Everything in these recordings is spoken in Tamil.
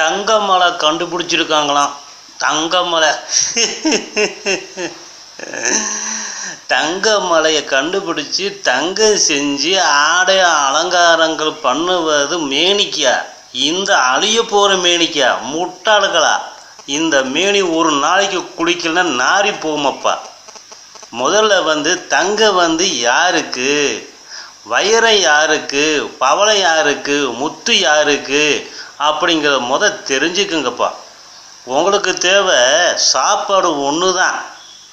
தங்க மலை கண்டுபிடிச்சிருக்காங்களாம். தங்க மலை தங்க மலையை கண்டுபிடிச்சி தங்க செஞ்சு ஆடை அலங்காரங்கள் பண்ணுவது மேனிக்கா. இந்த அழிய போகிற மேனிக்கா முட்டாளுகளா. இந்த மேனி ஒரு நாளைக்கு குளிக்கலன்னா நாரி போமப்பா முதல்ல வந்து தங்க வந்து யாருக்கு? வைரம் யாருக்கு? பவளை யாருக்கு? முத்து யாருக்கு? அப்படிங்கிறத முத தெரிஞ்சுக்குங்கப்பா. உங்களுக்கு தேவை சாப்பாடு ஒன்று தான்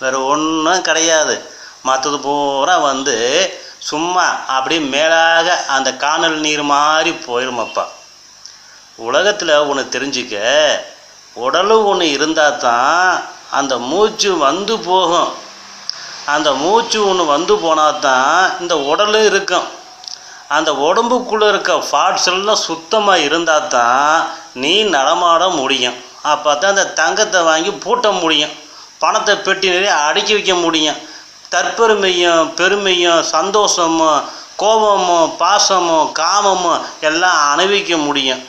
வேறு ஒன்றும் கிடையாது. மற்றது பூரா வந்து சும்மா அப்படியே மேலாக அந்த காணல் நீர் மாதிரி போயிடுமப்பா உலகத்தில் ஒன்று தெரிஞ்சுக்க உடலு ஒன்று இருந்தால் தான் அந்த மூச்சு வந்து போகும். அந்த மூச்சு ஒன்று வந்து போனால் தான் இந்த உடலும் இருக்கும். அந்த உடம்புக்குள்ளே இருக்க ஃபாட்ஸ் எல்லாம் சுத்தமாக இருந்தால் தான் நீ நடமாட முடியும். அப்போ தான் அந்த தங்கத்தை வாங்கி பூட்ட முடியும். பணத்தை பெட்டி நிறைய அடுக்கி வைக்க முடியும். தற்பெருமையும் பெருமையும் சந்தோஷமும் கோபமும் பாசமும் காமமும் எல்லாம் அனுபவிக்க முடியும்.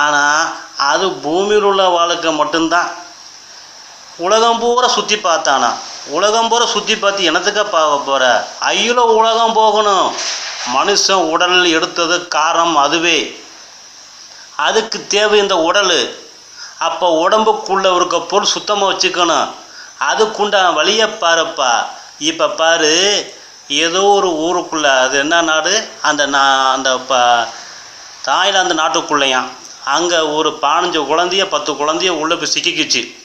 ஆனால் அது பூமியில் உள்ள வாழ்க்கை மட்டும்தான். உலகம் பூரா சுற்றி பார்த்தானா? உலகம் பூரா சுற்றி பார்த்து என்னத்துக்கா பார்க்க போகிற ஐயோ உலகம் போகணும். மனுஷன் உடல் எடுத்தது காரணம் அதுவே. அதுக்கு தேவை இந்த உடல். அப்போ உடம்புக்குள்ளே இருக்க பொருள் சுத்தமாக வச்சுக்கணும். அதுக்குண்டான வழியை பாருப்பா. இப்போ பாரு ஏதோ ஒரு ஊருக்குள்ளே அது என்ன நாடு? அந்த நா அந்த ப தாய்லாந்து நாட்டுக்குள்ளேயான் அங்கே ஒரு பதினஞ்சு குழந்தைய பத்து குழந்தைய உள்ளே போய் சிக்கிக்கிச்சு.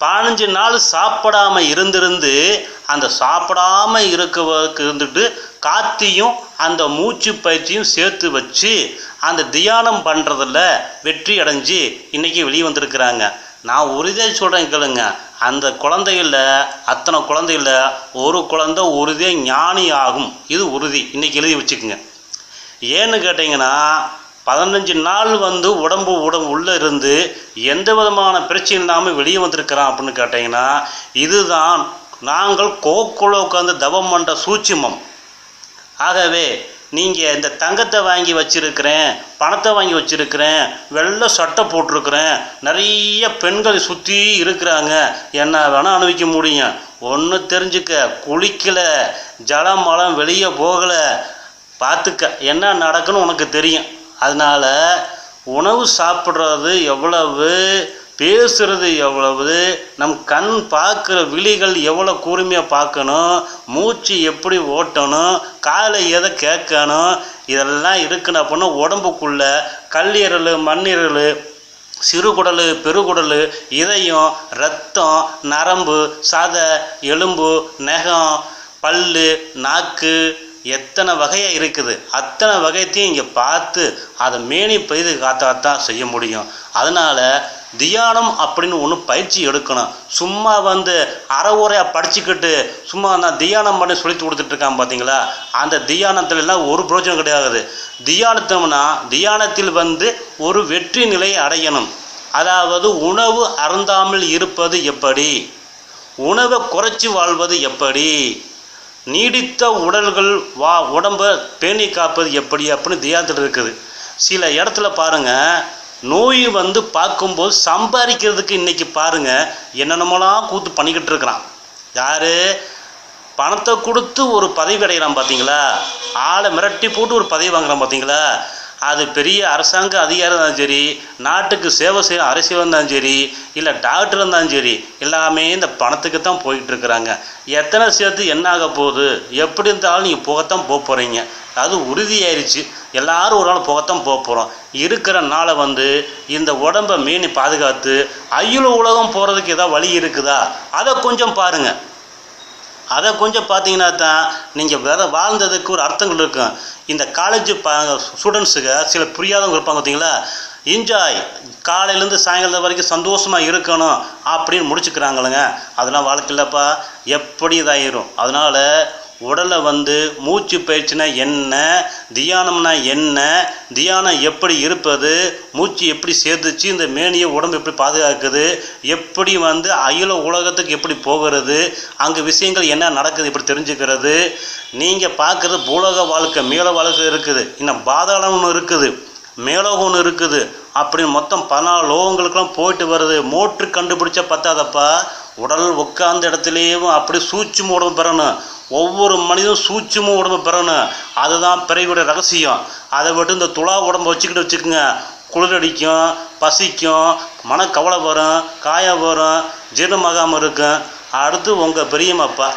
பதினஞ்சு நாள் சாப்பிடாம இருந்திருந்து அந்த சாப்பிடாம இருக்கிறதுக்கு இருந்துட்டு காத்தியும் அந்த மூச்சு பயிற்சியும் சேர்த்து வச்சு அந்த தியானம் பண்ணுறதுல வெற்றி அடைஞ்சு இன்றைக்கி வெளியே வந்திருக்கிறாங்க. நான் உறுதியாக சொல்கிறேன் கேளுங்க. அந்த குழந்தைகள அத்தனை குழந்தைகளில் ஒரு குழந்தை உறுதியாக ஞானி ஆகும். இது உறுதி. இன்றைக்கி எழுதி வச்சுக்கோங்க. ஏன்னு கேட்டிங்கன்னா பதினஞ்சு நாள் வந்து உடம்பு உடம்பு உள்ளே இருந்து எந்த விதமான பிரச்சனை இல்லாமல் வெளியே வந்திருக்கிறான் அப்படின்னு கேட்டிங்கன்னா இதுதான் நாங்கள் கோக்குள்ள உட்காந்து தவம் பண்ணுற சூட்சிமம். ஆகவே நீங்கள் இந்த தங்கத்தை வாங்கி வச்சிருக்கிறேன் பணத்தை வாங்கி வச்சுருக்கிறேன் வெள்ளை சட்டை போட்டிருக்கிறேன் நிறைய பெண்கள் சுற்றி இருக்கிறாங்க. என்ன வேணால் அனுபவிக்க முடியும். ஒன்று தெரிஞ்சுக்க குளிக்கலை ஜலம் மலம் வெளியே போகலை. பார்த்துக்க என்ன நடக்குன்னு உனக்கு தெரியும். அதனால் உணவு சாப்பிட்றது எவ்வளவு பேசுறது எவ்வளவு நம் கண் பார்க்குற விழிகள் எவ்வளோ கூர்மையாக பார்க்கணும் மூச்சு எப்படி ஓட்டணும் காலை எதை கேட்கணும் இதெல்லாம் இருக்குன்னு அப்படின்னா உடம்புக்குள்ள கல்லீரல் மண்ணீரல் சிறுகுடல் பெருகுடல் இதயம் ரத்தம் நரம்பு சதை எலும்பு நகம் பல்லு நாக்கு எத்தனை வகையாக இருக்குது? அத்தனை வகையத்தையும் இங்கே பார்த்து அதை மேனி பெய்து காத்தாத்தான் செய்ய முடியும். அதனால் தியானம் அப்படின்னு ஒன்று பயிற்சி எடுக்கணும். சும்மா வந்து அரை உரையாக படிச்சுக்கிட்டு சும்மா நான் தியானம் பண்ணி சொல்லி கொடுத்துட்ருக்கான் பார்த்தீங்களா அந்த தியானத்துலலாம் ஒரு பிரயோஜனம் கிடையாது. தியானத்தம்னா தியானத்தில் வந்து ஒரு வெற்றி நிலையை அடையணும். அதாவது உணவு அருந்தாமல் இருப்பது எப்படி? உணவை குறைச்சி வாழ்வது எப்படி? நீடித்த உடல்கள் வா உடம்பை பேணி காப்பது எப்படி அப்படின்னு தியானத்தில் இருக்குது. சில இடத்துல பாருங்கள் நோய் வந்து பார்க்கும்போது சம்பாதிக்கிறதுக்கு இன்றைக்கி பாருங்க என்னென்னமோலாம் கூத்து பண்ணிக்கிட்டு இருக்கிறான். யார்? பணத்தை கொடுத்து ஒரு பதவி அடைகிறான் பார்த்தீங்களா ஆளை மிரட்டி போட்டு ஒரு பதவி வாங்குறான் பார்த்தீங்களா அது பெரிய அரசாங்க அதிகாரம் இருந்தாலும் சரி நாட்டுக்கு சேவை செய்யும் அரசியல் இருந்தாலும் சரி இல்லை டாக்டர் இருந்தாலும் சரி எல்லாமே இந்த பணத்துக்கு தான் போயிட்டு இருக்கிறாங்க எத்தனை சேர்த்து என்ன ஆக போகுது? எப்படி இருந்தாலும் நீங்கள் போகத்தான் போக போகிறீங்க அது உறுதியாயிருச்சு. எல்லாரும் ஒரு நாள் போகத்தான் போக போகிறோம் இருக்கிற நாளை வந்து இந்த உடம்பை மீறி பாதுகாத்து ஐயுல உலகம் போகிறதுக்கு ஏதாவது வழி இருக்குதா? அதை கொஞ்சம் பாருங்கள் அதை கொஞ்சம் பார்த்தீங்கன்னா தான் நீங்கள் வேற வாழ்ந்ததுக்கு ஒரு அர்த்தங்கள் இருக்கும். இந்த காலேஜ் ப ஸ்டூடெண்ட்ஸுக்கு சில புரியாதவங்க இருப்பாங்க பார்த்தீங்களா? என்ஜாய் காலையிலேருந்து சாயங்காலம் வரைக்கும் சந்தோஷமாக இருக்கணும் அப்படின்னு முடிச்சுக்கிறாங்களுங்க. அதெல்லாம் வாழ்க்கை இல்லைப்பா எப்படி இதாயிரும். அதனால் உடலை வந்து மூச்சு பயிற்சினா என்ன தியானம்னா என்ன தியானம் எப்படி இருப்பது மூச்சு எப்படி சேர்த்துச்சு இந்த மேனியை உடம்பு எப்படி பாதுகாக்குது எப்படி வந்து அகில உலகத்துக்கு எப்படி போகிறது அங்கே விஷயங்கள் என்ன நடக்குது இப்படி தெரிஞ்சுக்கிறது. நீங்கள் பார்க்குறது பூலோக வாழ்க்கை மேல வாழ்க்கை இருக்குது. இன்னும் பாதாளம் ஒன்று இருக்குது. மேலோகம் ஒன்று இருக்குது. அப்படின்னு மொத்தம் பதினாலு லோகங்களுக்கெல்லாம் போயிட்டு வருது. மோட்ரு கண்டுபிடிச்சா பத்தாதப்பா. உடல் உட்கார்ந்த இடத்துலையும் அப்படி சூட்சும மூடம் பெறணும். ஒவ்வொரு மனிதனும் சூட்சமும் உடம்பு பெறணும். அதுதான் பிறவியோட ரகசியம். அதை விட்டு இந்த துளா உடம்பு வச்சுக்கிட்டு வச்சுக்கோங்க. குளிரடிக்கும் பசிக்கும் மனக்கவலை வரும் காயம் வரும் ஜீரணமாகாமல் இருக்கும். அடுத்து உங்கள் பெரியம்மாப்பா.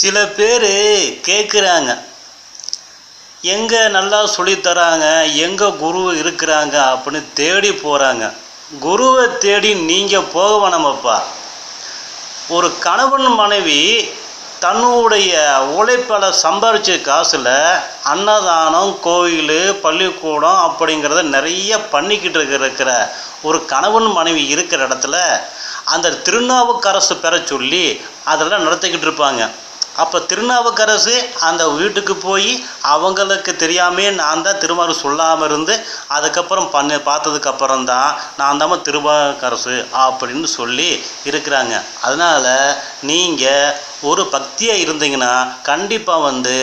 சில பேர் கேட்குறாங்க எங்கே நல்லா சொல்லித்தராங்க எங்கே குரு இருக்கிறாங்க அப்படின்னு தேடி போகிறாங்க குருவை தேடி நீங்கள் போக வேணாமப்பா ஒரு கணவன் மனைவி தன்னுடைய உழைப்பால் சம்பாரித்த காசில் அன்னதானம் கோயில் பள்ளிக்கூடம் அப்படிங்கிறத நிறைய பண்ணிக்கிட்டு இருக்கிற ஒரு கணவன் மனைவி இருக்கிற இடத்துல அந்த திருநாவுக்கரசு பெற சொல்லி அதெல்லாம் நடத்திக்கிட்டு இருப்பாங்க. அப்போ திருநாவுக்கரசு அந்த வீட்டுக்கு போய் அவங்களுக்கு தெரியாமே நான் தான் திருமாறு சொல்லாமல் இருந்து அதுக்கப்புறம் பண்ணி பார்த்ததுக்கப்புறம் தான் நான் தான் திருவாக்கரசு அப்படின்னு சொல்லி இருக்கிறாங்க. அதனால் நீங்கள் ஒரு பக்தியாக இருந்தீங்கன்னா கண்டிப்பாக வந்து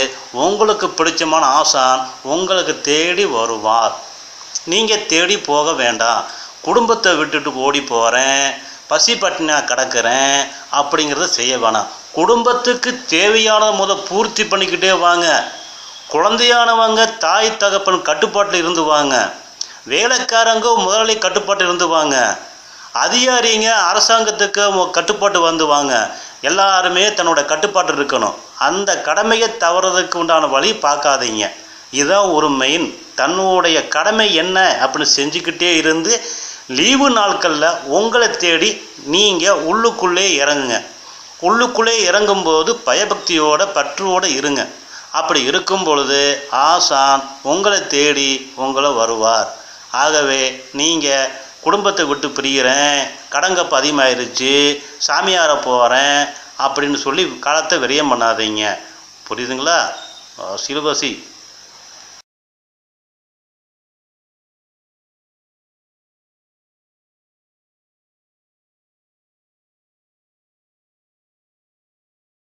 உங்களுக்கு பிடிச்சமான ஆசான் உங்களுக்கு தேடி வருவார். நீங்கள் தேடி போக வேண்டாம். குடும்பத்தை விட்டுட்டு ஓடி போகிறேன் பசி பட்டினா கிடக்கிறேன் அப்படிங்கிறத செய்ய வேணாம். குடும்பத்துக்கு தேவையானதை முத பூர்த்தி பண்ணிக்கிட்டே வாங்க. குழந்தையானவங்க தாய் தகப்பன் கட்டுப்பாட்டில் இருந்து வாங்க. வேலைக்காரங்க முதலாளி கட்டுப்பாட்டில் இருந்து வாங்க. அதிகாரிங்க அரசாங்கத்துக்கு கட்டுப்பாட்டு வந்து வாங்க. எல்லாருமே தன்னோட கட்டுப்பாட்டு இருக்கணும். அந்த கடமையை தவறதுக்கு உண்டான வழி பார்க்காதீங்க. இதுதான் ஒரு மெயின் தன்னுடைய கடமை என்ன அப்படின்னு செஞ்சுக்கிட்டே இருந்து லீவு நாட்களில் உங்களை தேடி நீங்கள் உள்ளுக்குள்ளே இறங்குங்க. உள்ளுக்குள்ளே இறங்கும்போது பயபக்தியோட பற்றுவோடு இருங்க. அப்படி இருக்கும் பொழுது ஆசான் உங்களை தேடி உங்களை வருவார். ஆகவே நீங்கள் குடும்பத்தை விட்டு பிரிகிறேன் கடங்கப்பு அதிகமாயிருச்சு சாமியாரை போகிறேன் அப்படின்னு சொல்லி காலத்தை விரயம் பண்ணாதீங்க. புரியுதுங்களா? சிலுவசி